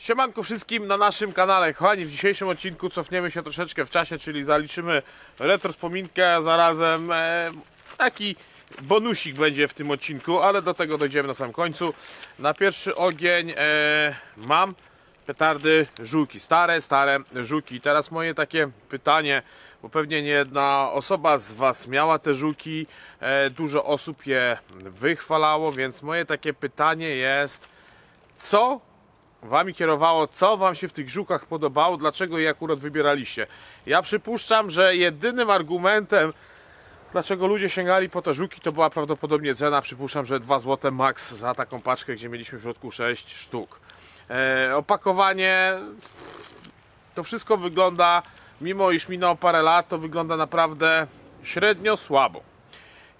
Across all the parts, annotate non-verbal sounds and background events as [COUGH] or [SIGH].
Siemanko wszystkim na naszym kanale. Kochani, w dzisiejszym odcinku cofniemy się troszeczkę w czasie, czyli zaliczymy retrospominkę, a zarazem e, taki bonusik będzie w tym odcinku, ale do tego dojdziemy na samym końcu. Na pierwszy ogień e, mam petardy żółki, stare, stare żółki. Teraz moje takie pytanie, bo pewnie nie jedna osoba z Was miała te żółki, e, dużo osób je wychwalało, więc moje takie pytanie jest, co Wami kierowało, co Wam się w tych żukach podobało, dlaczego je akurat wybieraliście. Ja przypuszczam, że jedynym argumentem, dlaczego ludzie sięgali po te żuki, to była prawdopodobnie cena. Przypuszczam, że 2 zł max za taką paczkę, gdzie mieliśmy w środku 6 sztuk. E, opakowanie, to wszystko wygląda, mimo iż minęło parę lat, to wygląda naprawdę średnio słabo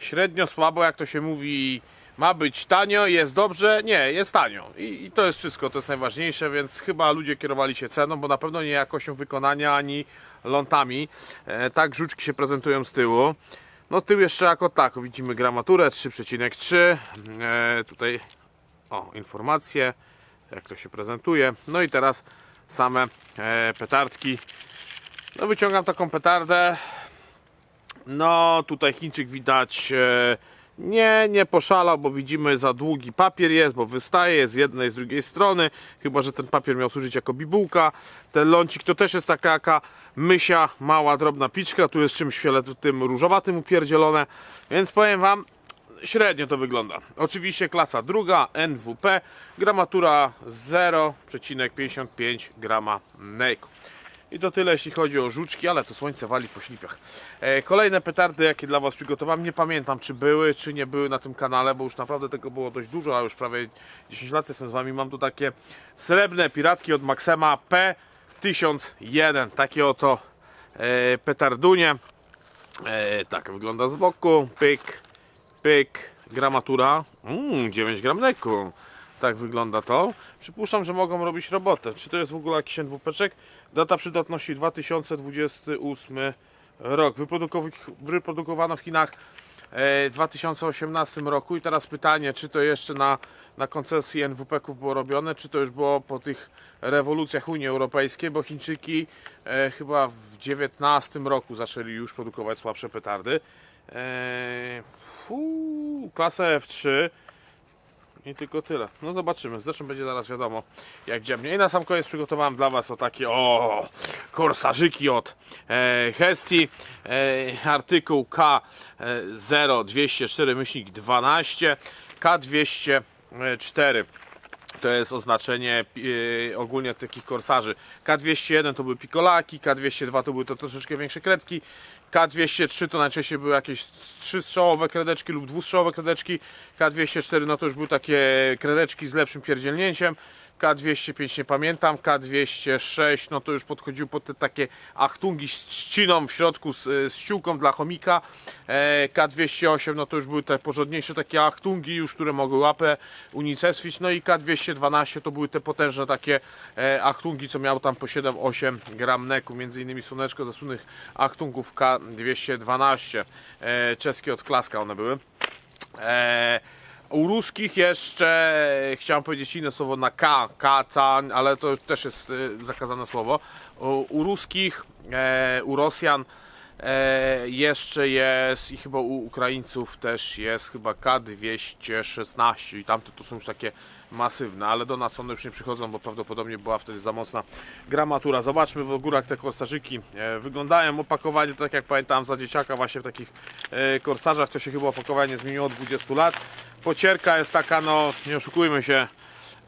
średnio słabo, jak to się mówi, ma być tanio, jest dobrze. Nie, jest tanio. I, I to jest wszystko, to jest najważniejsze, więc chyba ludzie kierowali się ceną, bo na pewno nie jakością wykonania ani lątami. E, tak żuczki się prezentują z tyłu. No tył jeszcze jako tak, widzimy gramaturę 3,3. E, tutaj o, informacje, jak to się prezentuje. No i teraz same e, petardki. No wyciągam taką petardę. No, tutaj Chińczyk widać e, nie, nie poszalał, bo widzimy za długi papier jest, bo wystaje z jednej, z drugiej strony. Chyba, że ten papier miał służyć jako bibułka. Ten lącik to też jest taka jaka mysia, mała, drobna piczka. Tu jest czymś fioletowym, różowatym upierdzielone. Więc powiem Wam, średnio to wygląda. Oczywiście klasa druga, NWP, gramatura 0,55 grama NEIK. I to tyle jeśli chodzi o żuczki, ale to słońce wali po ślipach. E, kolejne petardy, jakie dla Was przygotowałem, nie pamiętam czy były, czy nie były na tym kanale, bo już naprawdę tego było dość dużo, a już prawie 10 lat jestem z Wami. Mam tu takie srebrne piratki od Maxema P1001, takie oto e, petardunie. E, tak wygląda z boku, pyk, pyk, gramatura, mm, 9 gram neku. Tak wygląda to. Przypuszczam, że mogą robić robotę. Czy to jest w ogóle jakiś NWP-czek? Data przydatności 2028 rok. Wyprodukow- wyprodukowano w Chinach e, w 2018 roku. I teraz pytanie, czy to jeszcze na, na koncesji NWP-ków było robione, czy to już było po tych rewolucjach Unii Europejskiej, bo Chińczyki e, chyba w 19 roku zaczęli już produkować słabsze petardy. E, fuu, klasa F3. I tylko tyle. No zobaczymy. Zresztą będzie zaraz wiadomo, jak dziemnie. I na sam koniec przygotowałem dla Was o takie o korsarzyki od e, Hesti. E, artykuł K0204 myślnik 12 K204 to jest oznaczenie e, ogólnie takich korsarzy. K201 to były pikolaki, K202 to były to troszeczkę większe kredki, K203 to najczęściej były jakieś trzystrzałowe kredeczki lub dwustrzałowe kredeczki, K204 no to już były takie kredeczki z lepszym pierdzielnięciem, K205 nie pamiętam, K206 no to już podchodził pod te takie achtungi z trzciną w środku z, z ściółką dla chomika, e, K208 no to już były te porządniejsze takie achtungi już, które mogły łapę unicestwić, no i K212 to były te potężne takie e, achtungi, co miały tam po 7-8 gram neku, między innymi słoneczko ze słynnych achtungów K212, e, czeskie od Klaska one były. U ruskich jeszcze e, chciałem powiedzieć inne słowo na K, kacan, ale to też jest e, zakazane słowo. U, u ruskich, e, u Rosjan e, jeszcze jest i chyba u Ukraińców też jest chyba K216 i tamte to są już takie masywne, ale do nas one już nie przychodzą, bo prawdopodobnie była wtedy za mocna gramatura. Zobaczmy w górach te korsarzyki e, wyglądają. Opakowanie to tak jak pamiętam za dzieciaka właśnie w takich korsarzach to się chyba opakowanie zmieniło od 20 lat. Pocierka jest taka, no nie oszukujmy się,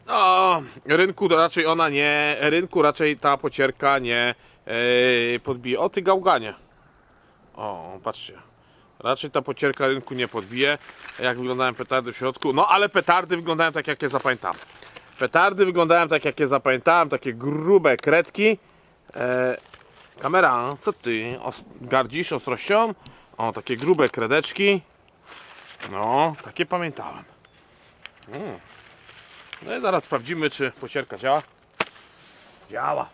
no rynku raczej ona nie, rynku raczej ta pocierka nie e, podbije. O ty gałganie. O, patrzcie. Raczej ta pocierka rynku nie podbije, jak wyglądają petardy w środku. No ale petardy wyglądają tak, jak je zapamiętam. Petardy wyglądają tak, jak je zapamiętałem. Takie grube kredki. E, kamera, co ty? Os gardzisz ostrością? O, takie grube kredeczki. No, takie pamiętałem. Mm. No i zaraz sprawdzimy, czy pocierka działa. Działa.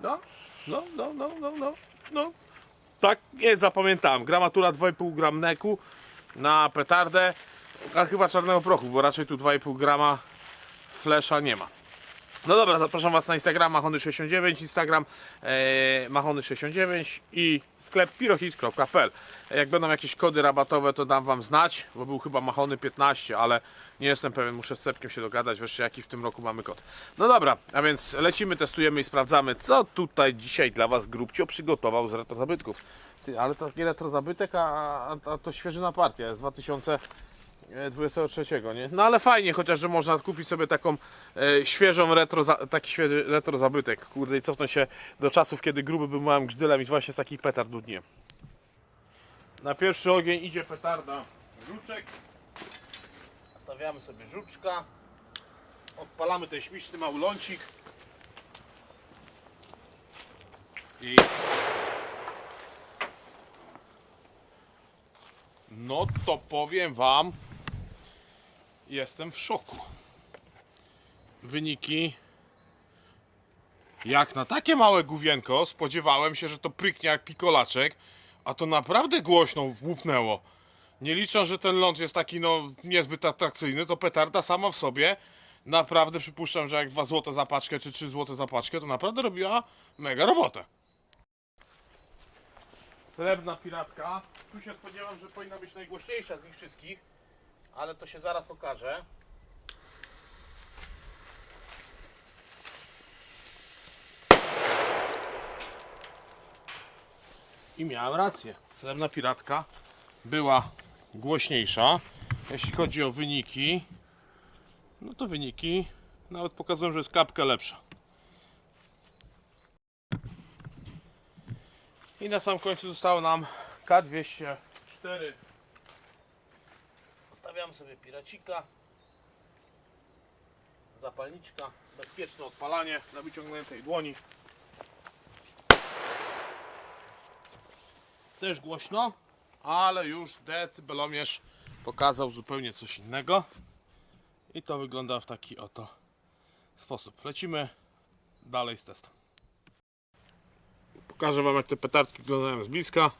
No, no, no, no, no, no, no. Tak, nie zapamiętałem. Gramatura 2,5 gram neku na petardę. A chyba czarnego prochu, bo raczej tu 2,5 grama flesza nie ma. No dobra, zapraszam Was na Instagram Machony69, Instagram e, Machony69 i sklep pirohit.pl. Jak będą jakieś kody rabatowe, to dam Wam znać, bo był chyba Machony15, ale nie jestem pewien, muszę z Sepkiem się dogadać, wreszcie jaki w tym roku mamy kod. No dobra, a więc lecimy, testujemy i sprawdzamy, co tutaj dzisiaj dla Was Grubcio przygotował z retro zabytków. Ty, ale to nie retro zabytek, a, a, a to świeżyna partia, jest 2000 e, 23, nie? No ale fajnie, chociaż że można kupić sobie taką e, świeżą retro, za, taki świeży retro zabytek. Kurde, i cofnąć się do czasów, kiedy gruby był małym gzdylem i właśnie z takich petard dudnie. Na pierwszy ogień idzie petarda żuczek. Stawiamy sobie żuczka. Odpalamy ten śmieszny mały lącik. I no to powiem wam, jestem w szoku. Wyniki. Jak na takie małe główienko spodziewałem się, że to pryknie jak pikolaczek, a to naprawdę głośno łupnęło. Nie licząc, że ten ląd jest taki no niezbyt atrakcyjny, to petarda sama w sobie naprawdę przypuszczam, że jak 2 zł za paczkę czy 3 zł za paczkę, to naprawdę robiła mega robotę. Srebrna piratka. Tu się spodziewam, że powinna być najgłośniejsza z nich wszystkich, ale to się zaraz okaże. I miałem rację. Srebrna piratka była głośniejsza. Jeśli chodzi o wyniki, no to wyniki nawet pokazują, że jest kapkę lepsza. I na sam końcu zostało nam K204. Stawiamy sobie piracika. Zapalniczka. Bezpieczne odpalanie na wyciągniętej dłoni. Też głośno, ale już decybelomierz pokazał zupełnie coś innego. I to wygląda w taki oto sposób. Lecimy dalej z testem. Pokażę Wam jak te petardki wyglądają z bliska.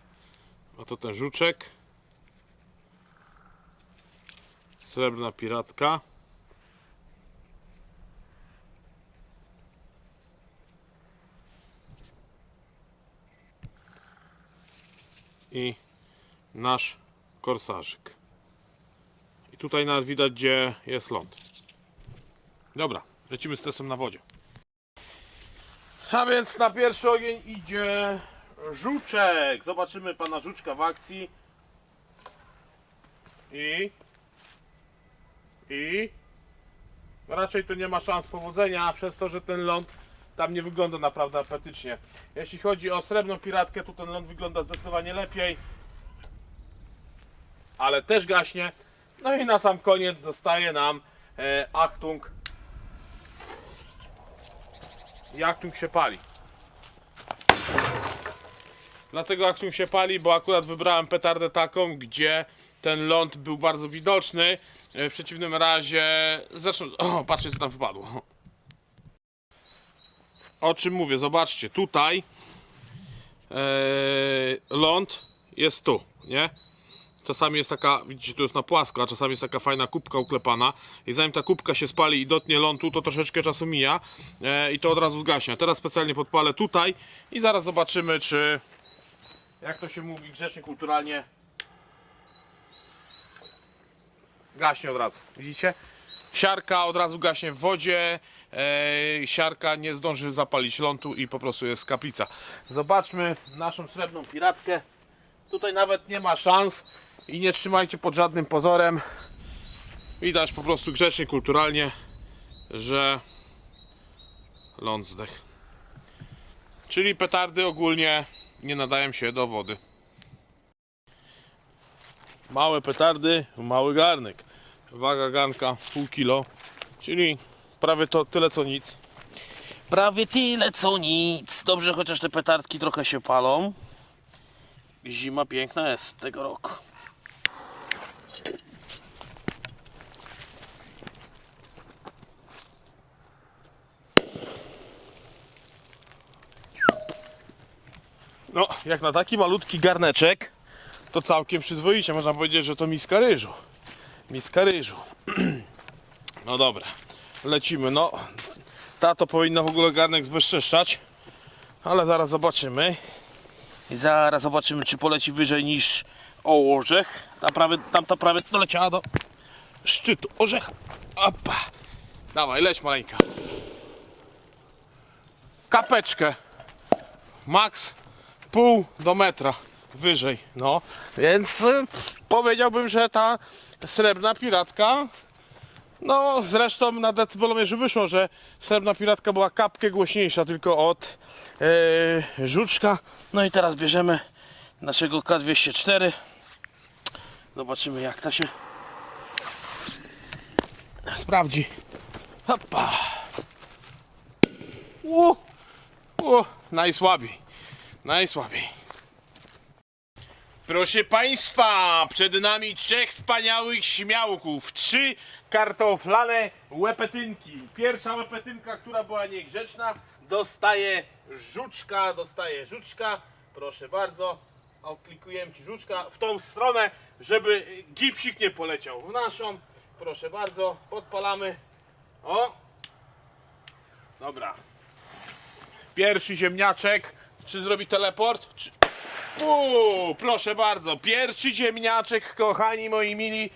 Oto ten żuczek. Srebrna piratka. I nasz korsarzyk. I tutaj nawet widać gdzie jest ląd. Dobra, lecimy z testem na wodzie. A więc na pierwszy ogień idzie żuczek. Zobaczymy pana żuczka w akcji. I. I. Raczej tu nie ma szans powodzenia, przez to, że ten ląd tam nie wygląda naprawdę apetycznie. Jeśli chodzi o srebrną piratkę, to ten ląd wygląda zdecydowanie lepiej. Ale też gaśnie. No i na sam koniec zostaje nam e, Achtung Aktung się pali. Dlatego Aktung się pali, bo akurat wybrałem petardę taką, gdzie ten ląd był bardzo widoczny. E, W przeciwnym razie. Zresztą. O, patrzcie, co tam wypadło. O czym mówię? Zobaczcie, tutaj e, ląd jest tu, nie? Czasami jest taka, widzicie, tu jest na płasko, a czasami jest taka fajna kubka uklepana i zanim ta kubka się spali i dotnie lądu, to troszeczkę czasu mija e, i to od razu zgaśnie. Teraz specjalnie podpalę tutaj i zaraz zobaczymy, czy jak to się mówi grzecznie, kulturalnie gaśnie od razu. Widzicie? Siarka od razu gaśnie w wodzie, e, siarka nie zdąży zapalić lądu i po prostu jest kaplica. Zobaczmy naszą srebrną piratkę. Tutaj nawet nie ma szans i nie trzymajcie pod żadnym pozorem. Widać po prostu grzecznie, kulturalnie, że ląd zdech. Czyli petardy ogólnie nie nadają się do wody. Małe petardy, mały garnek. Waga garnka pół kilo, czyli prawie to tyle co nic. Prawie tyle co nic. Dobrze, chociaż te petardki trochę się palą. Zima piękna jest tego roku. No, jak na taki malutki garneczek, to całkiem przyzwoicie. Można powiedzieć, że to miska ryżu. Miska ryżu. [CLEARS THROAT] No dobra, lecimy. No, ta to powinna w ogóle garnek zbezczeszczać, ale zaraz zobaczymy. I zaraz zobaczymy, czy poleci wyżej niż orzech. Ta prawie, tamta prawie doleciała do szczytu orzecha. Opa. Dawaj, leć maleńka. Kapeczkę. Max pół do metra wyżej. No, więc y, powiedziałbym, że ta srebrna piratka no zresztą na decybelomierzu wyszło, że srebrna piratka była kapkę głośniejsza tylko od e, żuczka. No i teraz bierzemy naszego K204. Zobaczymy jak ta się sprawdzi. Hopa. U, u, najsłabiej. Najsłabiej. Proszę Państwa, przed nami trzech wspaniałych śmiałków. Trzy kartoflane łepetynki. Pierwsza łepetynka, która była niegrzeczna, dostaje żuczka, dostaje żuczka. Proszę bardzo, aplikujemy Ci żuczka w tą stronę, żeby gipsik nie poleciał w naszą. Proszę bardzo, podpalamy. O! Dobra. Pierwszy ziemniaczek. Czy zrobi teleport? Czy... Uuu, proszę bardzo, pierwszy ziemniaczek, kochani moi mili,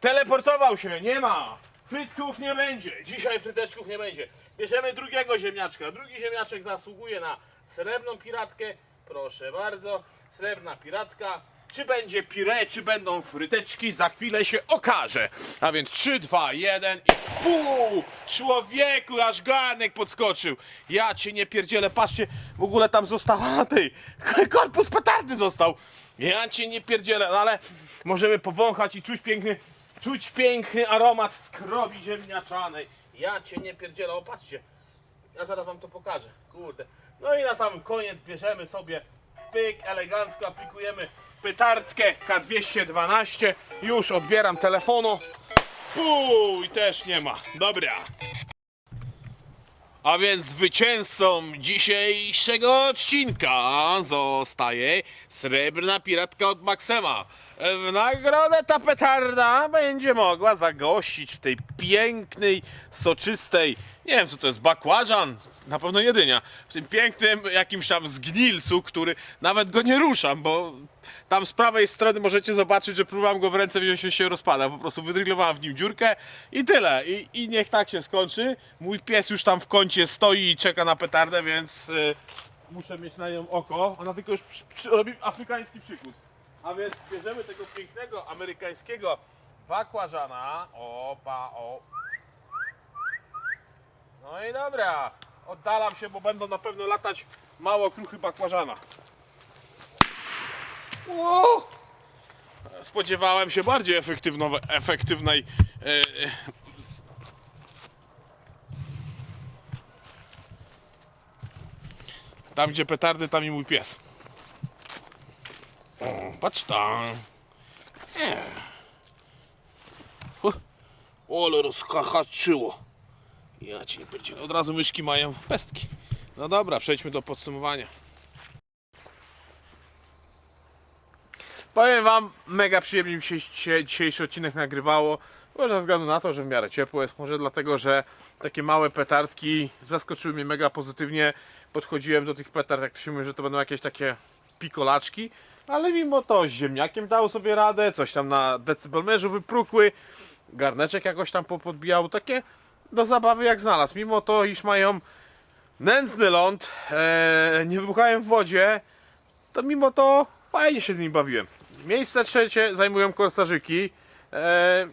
teleportował się, nie ma. Frytków nie będzie, dzisiaj fryteczków nie będzie. Bierzemy drugiego ziemniaczka, drugi ziemniaczek zasługuje na srebrną piratkę, proszę bardzo, srebrna piratka. Czy będzie pire, czy będą fryteczki, za chwilę się okaże. A więc 3, 2, 1 i pół! Człowieku, aż garnek podskoczył. Ja cię nie pierdzielę, patrzcie, w ogóle tam została tej, [LAUGHS] korpus petardy został. Ja cię nie pierdzielę, no ale możemy powąchać i czuć piękny, czuć piękny aromat skrobi ziemniaczanej. Ja cię nie pierdzielę, o patrzcie, ja zaraz wam to pokażę. Kurde. No i na samym koniec bierzemy sobie pyk, elegancko aplikujemy pytardkę K212. Już odbieram telefonu. Uuu, i też nie ma. Dobra. A więc zwycięzcą dzisiejszego odcinka zostaje srebrna piratka od Maxema. W nagrodę ta petarda będzie mogła zagościć w tej pięknej, soczystej, nie wiem co to jest, bakłażan? Na pewno jedynia. W tym pięknym jakimś tam zgnilcu, który nawet go nie ruszam, bo tam z prawej strony możecie zobaczyć, że próbowałem go w ręce wziąć, on się rozpada. Po prostu wydrillowałem w nim dziurkę i tyle. I, I niech tak się skończy. Mój pies już tam w kącie stoi i czeka na petardę, więc y, muszę mieć na nią oko. Ona tylko już przy, przy, robi afrykański przykus. A więc bierzemy tego pięknego amerykańskiego bakłażana. Opa, o. No i dobra. Oddalam się, bo będą na pewno latać mało kruchy bakłażana. Spodziewałem się bardziej efektywnej. E, e, tam gdzie petardy, tam i mój pies. O, patrz tam. Hu. Ole rozkachaczyło. Ja ci nie pierdzielę. Od razu myszki mają pestki. No dobra, przejdźmy do podsumowania. Powiem wam, mega przyjemnie mi się dzisiejszy odcinek nagrywało. Może ze względu na to, że w miarę ciepło jest, może dlatego, że takie małe petardki zaskoczyły mnie mega pozytywnie. Podchodziłem do tych petard, jak to się mówi, że to będą jakieś takie pikolaczki, ale mimo to z ziemniakiem dał sobie radę, coś tam na decybelmerzu wyprukły, garneczek jakoś tam podbijał, takie do zabawy jak znalazł. Mimo to, iż mają nędzny ląd, e, nie wybuchają w wodzie, to mimo to fajnie się z nim bawiłem. Miejsce trzecie zajmują korsarzyki. E,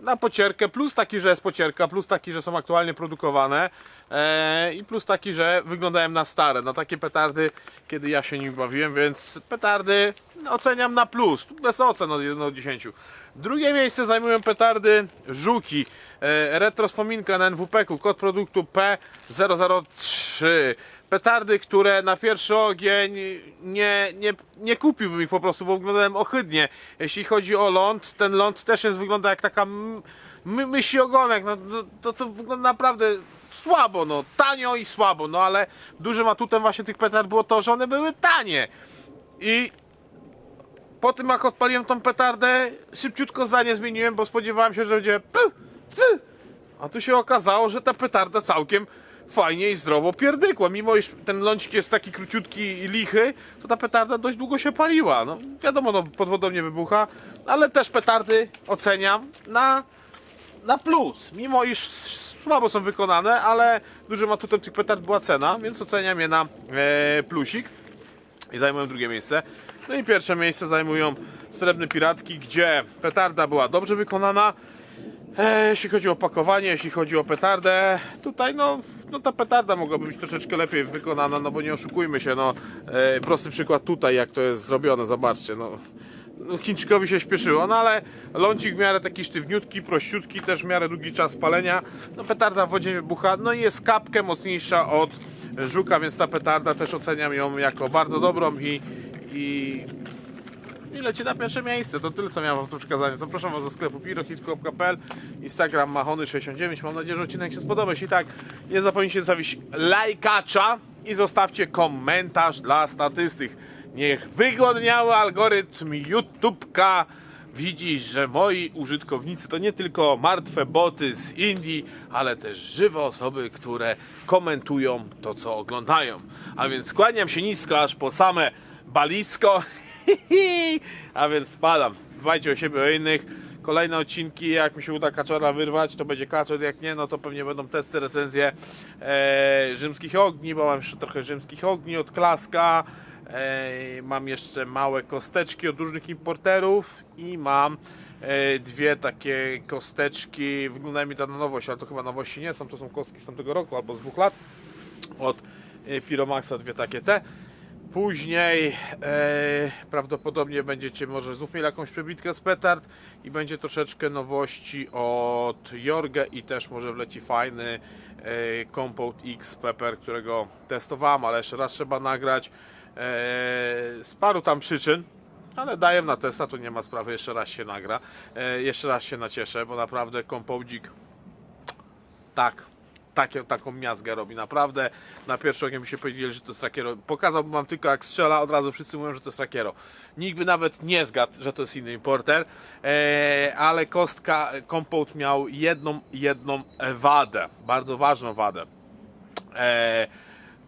na pocierkę, plus taki, że jest pocierka, plus taki, że są aktualnie produkowane e, i plus taki, że wyglądają na stare, na takie petardy, kiedy ja się nim bawiłem, więc petardy oceniam na plus, bez ocen od 1 do 10. Drugie miejsce zajmują petardy Żuki, e, retro wspominka na NWP-ku, kod produktu P003 petardy, które na pierwszy ogień nie, nie, nie kupiłbym ich po prostu, bo wyglądają ohydnie. Jeśli chodzi o ląd, ten ląd też jest, wygląda jak taka my, mysi ogonek, no, to, to, wygląda naprawdę słabo, no, tanio i słabo, no ale dużym atutem właśnie tych petard było to, że one były tanie. I po tym jak odpaliłem tą petardę, szybciutko zdanie zmieniłem, bo spodziewałem się, że będzie pu. A tu się okazało, że ta petarda całkiem fajnie i zdrowo pierdykła. Mimo iż ten lącik jest taki króciutki i lichy, to ta petarda dość długo się paliła. No wiadomo, no, pod wodą nie wybucha, ale też petardy oceniam na, na plus. Mimo iż słabo są wykonane, ale dużym atutem tych petard była cena, więc oceniam je na e, plusik i zajmują drugie miejsce. No i pierwsze miejsce zajmują Srebrne Piratki, gdzie petarda była dobrze wykonana. E, jeśli chodzi o opakowanie, jeśli chodzi o petardę, tutaj no, no ta petarda mogłaby być troszeczkę lepiej wykonana, no bo nie oszukujmy się, no e, prosty przykład tutaj jak to jest zrobione, zobaczcie, no, no Chińczykowi się śpieszyło, no ale lącik w miarę taki sztywniutki, prościutki, też w miarę długi czas palenia, no petarda w wodzie wybucha, no i jest kapkę mocniejsza od żuka, więc ta petarda też oceniam ją jako bardzo dobrą i, i i leci na pierwsze miejsce. To tyle, co miałem wam do przekazania. Zapraszam was do sklepu pirohit.pl Instagram mahony69. Mam nadzieję, że odcinek się spodoba. Jeśli tak, nie zapomnijcie zostawić lajkacza i zostawcie komentarz dla statystyk. Niech wygodniały algorytm YouTube'ka widzi, że moi użytkownicy to nie tylko martwe boty z Indii, ale też żywe osoby, które komentują to, co oglądają. A więc skłaniam się nisko aż po same balisko. [LAUGHS] A więc spadam. Dbajcie o siebie, o innych. Kolejne odcinki, jak mi się uda kaczora wyrwać, to będzie kaczor, jak nie, no to pewnie będą testy, recenzje e, rzymskich ogni, bo mam jeszcze trochę rzymskich ogni od Klaska. E, mam jeszcze małe kosteczki od różnych importerów i mam e, dwie takie kosteczki, wyglądają mi to na nowość, ale to chyba nowości nie są, to są kostki z tamtego roku albo z dwóch lat od e, Piromaxa, dwie takie te. Później e, prawdopodobnie będziecie może znów mieli jakąś przebitkę z petard i będzie troszeczkę nowości od Jorge i też może wleci fajny e, X Pepper, którego testowałem, ale jeszcze raz trzeba nagrać e, z paru tam przyczyn. Ale daję na testa, to nie ma sprawy, jeszcze raz się nagra, e, jeszcze raz się nacieszę, bo naprawdę Compoundzik tak, takie, taką miazgę robi, naprawdę. Na pierwszy ogień by się powiedzieli, że to jest rakiero. Pokazałbym wam tylko jak strzela, od razu wszyscy mówią, że to jest rakiero. Nikt by nawet nie zgadł, że to jest inny importer, e, ale kostka Compound miał jedną, jedną wadę, bardzo ważną wadę. E,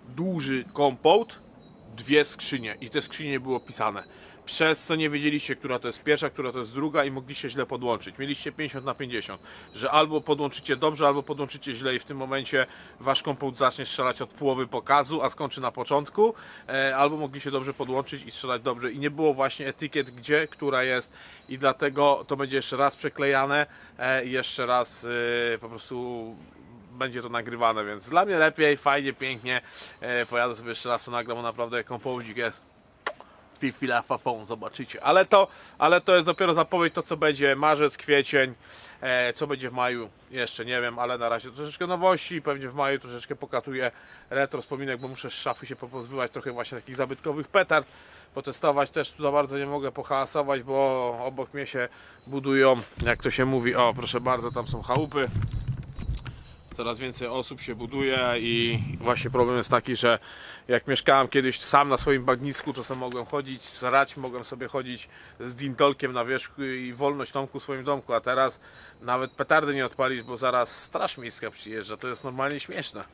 duży Compound, dwie skrzynie i te skrzynie były opisane. Przez co nie wiedzieliście, która to jest pierwsza, która to jest druga i mogliście źle podłączyć. Mieliście 50 na 50, że albo podłączycie dobrze, albo podłączycie źle i w tym momencie wasz komputer zacznie strzelać od połowy pokazu, a skończy na początku, e, albo mogliście dobrze podłączyć i strzelać dobrze i nie było właśnie etykiet gdzie, która jest i dlatego to będzie jeszcze raz przeklejane e, jeszcze raz e, po prostu będzie to nagrywane, więc dla mnie lepiej, fajnie, pięknie. Pojadę sobie jeszcze raz to nagram, bo naprawdę kompołdzik jest fifila fafon, zobaczycie. Ale to, ale to jest dopiero zapowiedź to, co będzie marzec, kwiecień, e, co będzie w maju, jeszcze nie wiem, ale na razie troszeczkę nowości, pewnie w maju troszeczkę pokatuję retro wspominek, bo muszę z szafy się popozbywać trochę właśnie takich zabytkowych petard, potestować też tu za bardzo nie mogę pohałasować, bo obok mnie się budują, jak to się mówi, o proszę bardzo, tam są chałupy, coraz więcej osób się buduje i właśnie problem jest taki, że jak mieszkałem kiedyś sam na swoim bagnisku, to sobie mogłem chodzić, zarać, mogłem sobie chodzić z dintolkiem na wierzchu i wolność Tomku w swoim domku, a teraz nawet petardy nie odpalić, bo zaraz straż miejska przyjeżdża, to jest normalnie śmieszne.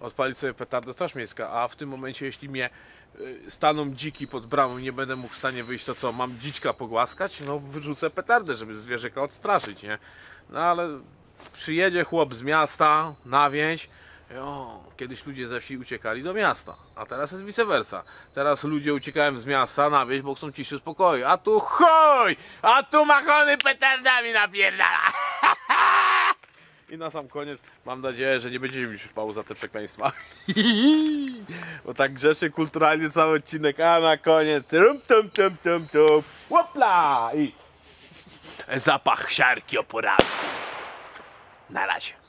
Odpalić sobie petardę straż miejska, a w tym momencie jeśli mnie y, staną dziki pod bramą i nie będę mógł w stanie wyjść, to co, mam dziczka pogłaskać? No wyrzucę petardę, żeby zwierzęka odstraszyć, nie? No ale przyjedzie chłop z miasta na wieś. Jo, kiedyś ludzie ze wsi uciekali do miasta, a teraz jest vice versa. Teraz ludzie uciekają z miasta na wieś, bo chcą ciszy spokoju. A tu chuj! A tu machony petardami napierdala! [LAUGHS] I na sam koniec mam nadzieję, że nie będziecie mi przypału za te przekleństwa. [LAUGHS] Bo tak grzeszy kulturalnie cały odcinek, a na koniec rum tum tum tum tum Łopla! I zapach siarki o poranku. Na razie.